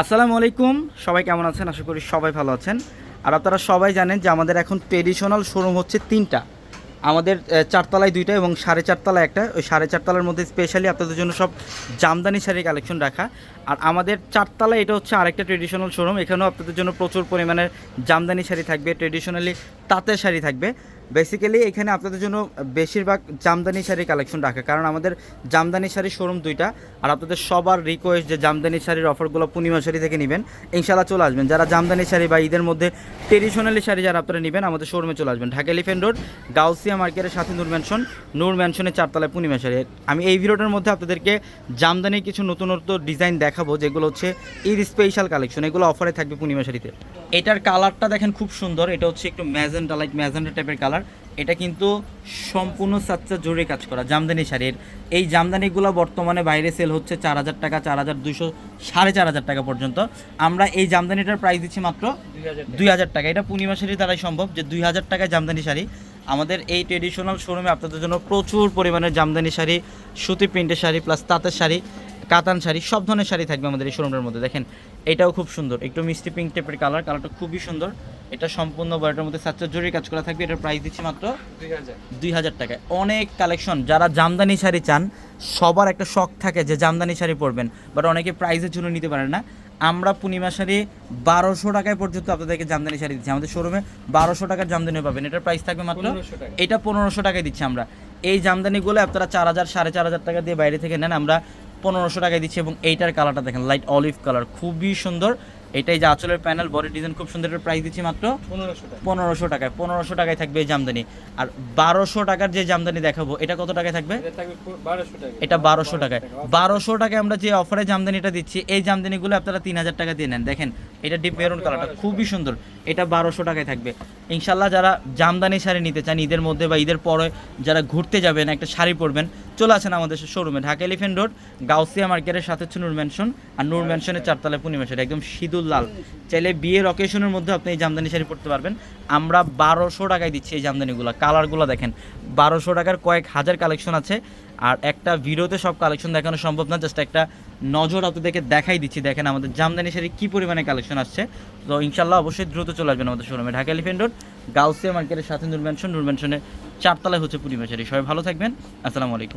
আসসালামু আলাইকুম। সবাই কেমন আছেন? আশা করি সবাই ভালো আছেন। আর আপনারা সবাই জানেন যে আমাদের এখন ট্রেডিশনাল শোরুম হচ্ছে তিনটা। আমাদের চারতলায় দুইটা এবং সাড়ে চারতলায় একটা। ওই সাড়ে চারতলার মধ্যে স্পেশালি আপনাদের জন্য সব জামদানি শাড়ি কালেকশন রাখা। আর আমাদের চারতলায় এটা হচ্ছে আরেকটা ট্রেডিশনাল শোরুম এখানেও আপনাদের জন্য প্রচুর পরিমাণের জামদানি শাড়ি থাকবে। ট্রেডিশনালি তাঁতের শাড়ি থাকবে। বেসিক্যালি এখানে আপনাদের জন্য বেশিরভাগ জামদানি শাড়ি কালেকশন রাখা, কারণ আমাদের জামদানি শাড়ির শোরুম দুইটা, আর আপনাদের সবার রিকোয়েস্ট যে জামদানি শাড়ির অফারগুলো পূর্ণিমা শাড়ি থেকে নেবেন ইনশাল্লাহ চলে আসবেন। যারা জামদানি শাড়ি বা ঈদের মধ্যে ট্রেডিশনালি শাড়ি যারা আপনারা নেবেন, আমাদের শোরুমে চলে আসবেন। ঢাকা এলিফেন্ট রোড গাউসিয়া মার্কেটের সাথে নূর ম্যানশন নূর ম্যানশনের চারতলায় পূর্ণিমা শাড়ি। আমি এই ভিডিওটার মধ্যে আপনাদেরকে জামদানির কিছু নতুন নতুন ডিজাইন দেখাবো, যেগুলো হচ্ছে ঈদ স্পেশাল কালেকশন এগুলো অফারে থাকবে পূর্ণিমা শাড়িতে। এটার কালারটা দেখেন খুব সুন্দর, এটা হচ্ছে একটু ম্যাজেন্টা লাইক ম্যাজেন্টা টাইপের কালার এটা কিন্তু সম্পূর্ণ সাচ্চা জোরে কাজ করা, জামদানি শাড়ির। এই জামদানিগুলো বর্তমানে বাইরে সেল হচ্ছে চার হাজার টাকা, চার হাজার দুইশো, সাড়ে চার হাজার টাকা পর্যন্ত। আমরা এই জামদানিটার প্রাইস দিচ্ছি মাত্র দুই হাজার টাকা। এটা পূর্ণিমা শাড়ি দ্বারাই সম্ভব যে দুই হাজার টাকায় জামদানি শাড়ি। আমাদের এই ট্রেডিশনাল শোরুমে আপনাদের জন্য প্রচুর পরিমাণে জামদানি শাড়ি, সুতি প্রিন্টের শাড়ি প্লাস তাঁতের শাড়ি, কাতান শাড়ি, সব ধরনের শাড়ি থাকবে আমাদের এই শোরুমের মধ্যে। দেখেন, এটাও খুব সুন্দর। একটু মিষ্টি পিঙ্ক টাইপের কালার কালারটা খুবই সুন্দর। এটা সম্পূর্ণ বয়টার মধ্যে জরি কাজ করা থাকবে এটার প্রাইস দিচ্ছি মাত্র দুই হাজার। টাকায়। অনেক কালেকশন যারা জামদানি শাড়ি চান সবার একটা শখ থাকে যে জামদানি শাড়ি পরবেন বাট অনেকে প্রাইসের জন্য নিতে পারেন না। আমরা পূর্ণিমা শাড়ি বারোশো টাকায় পর্যন্ত আপনাদেরকে জামদানি শাড়ি দিচ্ছি। আমাদের শোরুমে বারোশো টাকার জামদানি পাবেন। এটার প্রাইস থাকবে মাত্র 1500 এটা পনেরোশো টাকায় দিচ্ছি আমরা। এই জামদানিগুলো আপনারা চার হাজার সাড়ে চার হাজার টাকা দিয়ে বাইরে থেকে নেন। আমরা পনেরোশো টাকায় দিচ্ছি এবং এইটার কালারটা দেখেন লাইট অলিভ কালার খুবই সুন্দর। এটাই যে আঁচলের প্যানেল বডি ডিজাইন খুব সুন্দর প্রাইস দিচ্ছি মাত্র পনেরোশো টাকায়। পনেরোশো টাকায় থাকবে এই জামদানি। আর বারোশো টাকার যে জামদানি দেখাবো এটা কত টাকায় থাকবে? এটা বারোশো এটা বারোশো টাকায়। বারোশো টাকায় আমরা যে অফারে জামদানিটা দিচ্ছি এই জামদানিগুলো আপনারা তিন হাজার টাকা দিয়ে নেন। দেখেন এটা ডিপ মেরুন কালারটা খুবই সুন্দর। এটা বারোশো টাকায় থাকবে। ইনশাল্লাহ যারা জামদানি শাড়ি নিতে চান, ঈদের মধ্যে বা ঈদের পরে যারা ঘুরতে যাবেন, একটা শাড়ি পরবেন, চলে আসেন আমাদের শোরুমে ঢাকা এলিফেন্ট রোড গাউসিয়া মার্কেটের সাথে হচ্ছে নূর ম্যানশন আর নূর ম্যানশনের চারতলায় পূর্ণিমা শাড়ি একদম সিঁদুর লাল। চাইলে বিয়ের অকেশনের মধ্যে আপনি এই জামদানি শাড়ি পরতে পারবেন। আমরা বারোশো টাকায় দিচ্ছি এই জামদানিগুলো। কালারগুলো দেখেন, বারোশো টাকার কয়েক হাজার কালেকশন আছে। আর একটা ভিডিওতে সব কালেকশন দেখানো সম্ভব না জাস্ট একটা নজর আপনাদেরকে দেখাই দিচ্ছি। দেখেন আমাদের জামদানি শাড়ি কী পরিমাণে কালেকশন আসছে। তো ইনশাল্লাহ অবশ্যই দ্রুত চলে আসবেন আমাদের শোরুমে ঢাকা এলিফেন্ট রোড গাউসিয়া মার্কেটের সাথে নূর ম্যানশন নূর ম্যানশনের চারতলায় হচ্ছে পুরী শাড়ি সবাই ভালো থাকবেন। আসসালামু আলাইকুম।